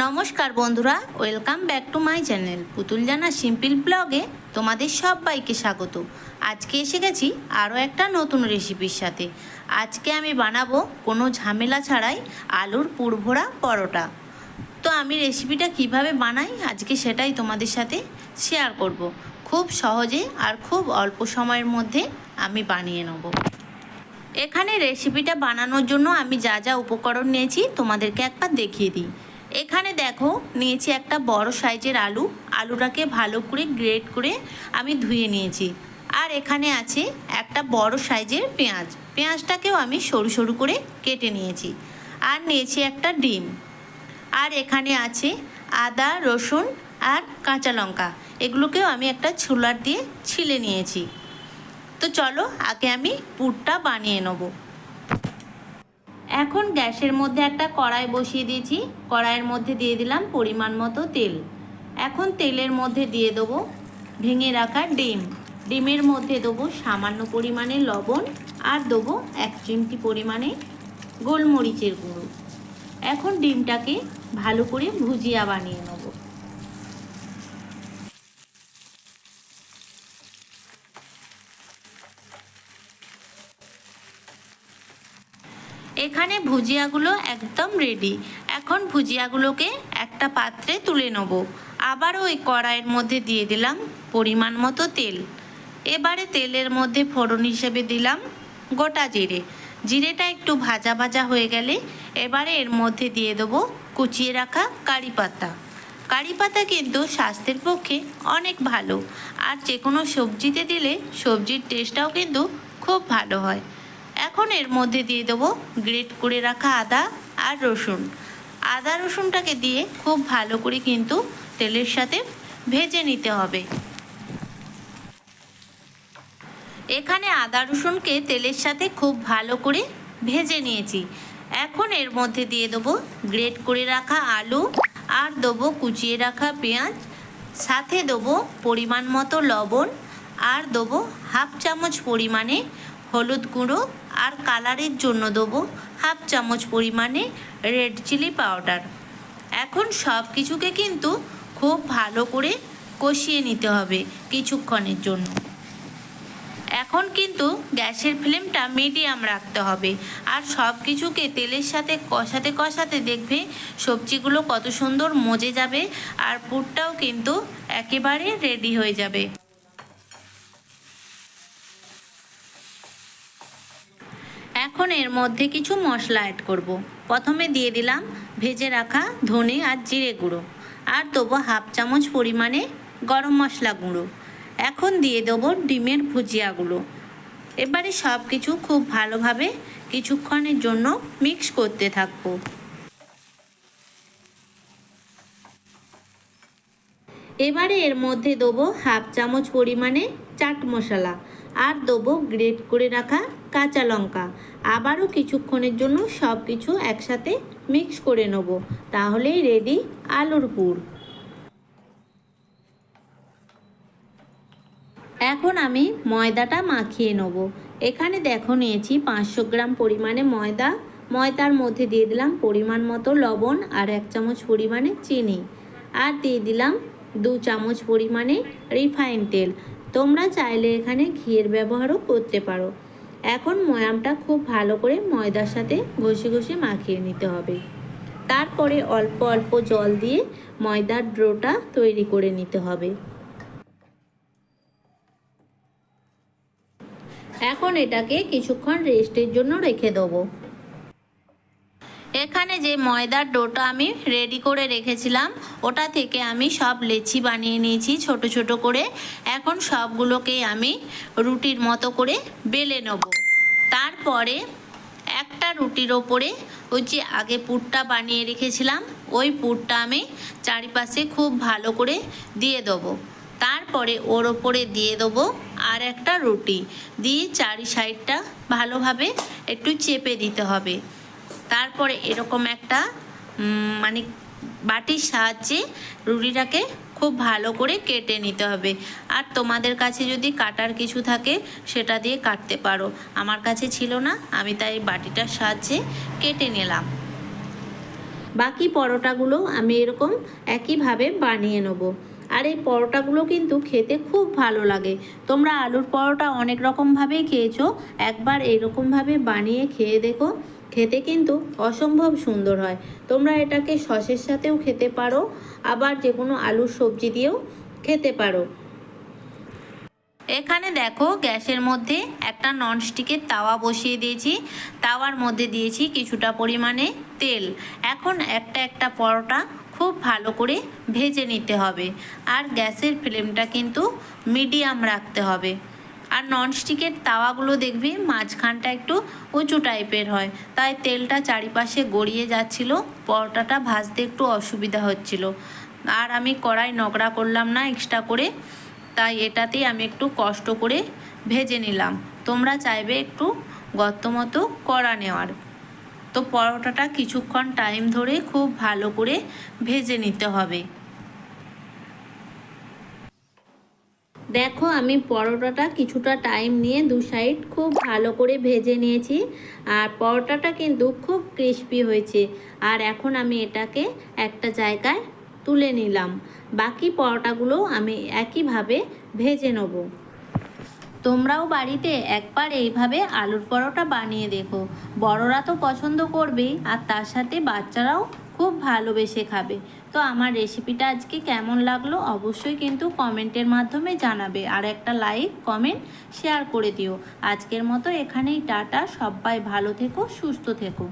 নমস্কার বন্ধুরা welcome back to my channel Putul Jana simple ব্লগে তোমাদের সবাইকে স্বাগত। আজকে এসে গেছি আরও একটা নতুন রেসিপির সাথে। আজকে আমি বানাবো কোনো ঝামেলা ছাড়াই আলুর পুরভরা পরোটা। তো আমি রেসিপিটা কীভাবে বানাই আজকে সেটাই তোমাদের সাথে শেয়ার করব। খুব সহজে আর খুব অল্প সময়ের মধ্যে আমি বানিয়ে নেব। এখানে রেসিপিটা বানানোর জন্য আমি যা যা উপকরণ নিয়েছি তোমাদেরকে একবার দেখিয়ে দিই। এখানে দেখো নিয়েছি একটা বড় সাইজের আলু। আলুটাকে ভালো করে গ্রেট করে আমি ধুয়ে নিয়েছি। আর এখানে আছে একটা বড় সাইজের পেঁয়াজ। পেঁয়াজটাকেও আমি সরু সরু করে কেটে নিয়েছি। আর নিয়েছি একটা ডিম। আর এখানে আছে আদা, রসুন আর কাঁচা লঙ্কা। এগুলোকেও আমি একটা ছোলার দিয়ে ছিলে নিয়েছি। তো চলো আগে আমি পুরটা বানিয়ে নেব। এখন গ্যাসের মধ্যে একটা কড়াই বসিয়ে দিয়েছি। কড়াইয়ের মধ্যে দিয়ে দিলাম পরিমাণ মতো তেল। এখন তেলের মধ্যে দিয়ে দেবো ভেঙে রাখা ডিম। ডিমের মধ্যে দেবো সামান্য পরিমাণে লবণ আর দেবো এক চিমটি পরিমাণে গোলমরিচের গুঁড়ো। এখন ডিমটাকে ভালো করে ভুজিয়া বানিয়ে নেব। এখানে ভুজিয়াগুলো একদম রেডি এখন ভুজিয়াগুলোকে একটা পাত্রে তুলে নেব। আবার ওই কড়াইয়ের মধ্যে দিয়ে দিলাম পরিমাণ মতো তেল। এবারে তেলের মধ্যে ফোড়ন হিসেবে দিলাম গোটা জিরে। জিরেটা একটু ভাজা ভাজা হয়ে গেলে এবারে এর মধ্যে দিয়ে দেবো কুচিয়ে রাখা কারি পাতা। কারি পাতা কিন্তু স্বাস্থ্যের পক্ষে অনেক ভালো। আর যে কোনো সবজিতে দিলে সবজির টেস্টটাও কিন্তু খুব ভালো হয়। এখন এর মধ্যে দিয়ে দেবো গ্রেট করে রাখা আদা আর রসুন। আদা রসুনটাকে দিয়ে খুব ভালো করে কিন্তু তেলের সাথে ভেজে নিতে হবে। এখানে আদা রসুনকে তেলের সাথে খুব ভালো করে ভেজে নিয়েছি। এখন এর মধ্যে দিয়ে দেবো গ্রেট করে রাখা আলু আর দেবো কুচিয়ে রাখা পেঁয়াজ। সাথে দেবো পরিমাণ মতো লবণ আর দেবো হাফ চামচ পরিমাণে হলুদ গুঁড়ো আর কালারের জন্য দেবো হাফ চামচ পরিমাণে রেড চিলি পাউডার। এখন সব কিছুকে কিন্তু খুব ভালো করে কষিয়ে নিতে হবে কিছুক্ষণের জন্য। এখন কিন্তু গ্যাসের ফ্লেমটা মিডিয়াম রাখতে হবে। আর সব কিছুকে তেলের সাথে কষাতে কষাতে দেখবে সবজিগুলো কত সুন্দর মজে যাবে আর পুরটাও কিন্তু একেবারে রেডি হয়ে যাবে এখন এর মধ্যে কিছু মশলা অ্যাড করব। প্রথমে দিয়ে দিলাম ভেজে রাখা ধনে আর জিরে গুঁড়ো। আর দেবো হাফ চামচ পরিমাণে গরম মশলা গুঁড়ো। এখন দিয়ে দেবো ডিমের ভুজিয়াগুলো। এবারে সব কিছু খুব ভালোভাবে কিছুক্ষণের জন্য মিক্স করতে থাকব। এবারে এর মধ্যে দেবো হাফ চামচ পরিমাণে চাট মশলা। আর দেবো গ্রেট করে রাখা কাঁচা লঙ্কা। আবারও কিছুক্ষণের জন্য সব কিছু একসাথে মিক্স করে নেব। তাহলেই রেডি আলুর পুর। এখন আমি ময়দাটা মাখিয়ে নেব। এখানে দেখো নিয়েছি পাঁচশো গ্রাম পরিমাণে ময়দা। ময়দার মধ্যে দিয়ে দিলাম পরিমাণ মতো লবণ আর এক চামচ পরিমাণে চিনি। আর দিয়ে দিলাম দু চামচ পরিমাণে রিফাইন তেল। তোমরা চাইলে এখানে ঘিয়ের ব্যবহারও করতে পারো। এখন ময়ামটা খুব ভালো করে ময়দার সাথে ঘষে ঘষে মাখিয়ে নিতে হবে। তারপরে অল্প অল্প জল দিয়ে ময়দার ড্রোটা তৈরি করে নিতে হবে। এখন এটাকে কিছুক্ষণ রেস্টের জন্য রেখে দেবো। এখানে যে ময়দার ডোটা আমি রেডি করে রেখেছিলাম, ওটা থেকে আমি সব লেচি বানিয়ে নিয়েছি ছোট ছোট করে। এখন সবগুলোকে আমি রুটির মতো করে বেলে নেব। তারপরে একটা রুটির ওপরে ওই যে আগে পুরটা বানিয়ে রেখেছিলাম, ওই পুরটা আমি চারিপাশে খুব ভালো করে দিয়ে দেবো। তারপরে ওর ওপরে দিয়ে দেবো আর একটা রুটি। দিয়ে চারি সাইডটা ভালোভাবে একটু চেপে দিতে হবে। তারপরে এরকম একটা মানে বাটির সাহায্যে রুটিটাকে খুব ভালো করে কেটে নিতে হবে। আর তোমাদের কাছে যদি কাটার কিছু থাকে, সেটা দিয়ে কাটতে পারো। আমার কাছে ছিল না, আমি তাই বাটিটার সাহায্যে কেটে নিলাম। বাকি পরোটাগুলো আমি এরকম একইভাবে বানিয়ে নেব। আর এই পরোটাগুলো কিন্তু খেতে খুব ভালো লাগে। তোমরা আলুর পরোটা অনেক রকমভাবেই খেয়েছো। একবার এরকমভাবে বানিয়ে খেয়ে দেখো। খেতে কিন্তু অসম্ভব সুন্দর হয়। তোমরা এটাকে সসের সাথেও খেতে পারো, আবার যে কোনো আলুর সবজি দিয়েও খেতে পারো। এখানে দেখো গ্যাসের মধ্যে একটা ননস্টিকের তাওয়া বসিয়ে দিয়েছি। তাওয়ার মধ্যে দিয়েছি কিছুটা পরিমাণে তেল। এখন একটা একটা পরোটা খুব ভালো করে ভেজে নিতে হবে। আর গ্যাসের ফ্লেমটা কিন্তু মিডিয়াম রাখতে হবে। আর ননস্টিকের তাওয়াগুলো দেখবি, মাঝখানটা একটু উঁচু টাইপের হয়। তাই তেলটা চারিপাশে গড়িয়ে যাচ্ছিল, পরোটাটা ভাজতে একটু অসুবিধা হচ্ছিল। আর আমি কড়াই নগড়া করলাম না এক্সট্রা করে, তাই এটাতেই আমি একটু কষ্ট করে ভেজে নিলাম। তোমরা চাইবে একটু গর্ত মতো কড়া নেওয়ার। তো পরোটাটা কিছুক্ষণ টাইম ধরে খুব ভালো করে ভেজে নিতে হবে। দেখো, আমি পরোটাটা কিছুটা টাইম নিয়ে দু সাইড খুব ভালো করে ভেজে নিয়েছি। আর পরোটাটা কিন্তু খুব ক্রিস্পি হয়েছে। আর এখন আমি এটাকে একটা জায়গায় তুলে নিলাম। বাকি পরোটাগুলো আমি একইভাবে ভেজে নেব। তোমরাও বাড়িতে একবার এইভাবে আলুর পরোটা বানিয়ে দেখো। বড়রা তো পছন্দ করবেই, আর তার সাথে বাচ্চারাও খুব ভালোবেসে খাবে। তো আমার রেসিপিটা আজকে কেমন লাগল অবশ্যই কিন্তু কমেন্টের মাধ্যমে জানাবে। আর একটা লাইক কমেন্ট শেয়ার করে দিও। আজকের মতো এখানেই টাটা। সবাই ভালো থেকো, সুস্থ থেকো।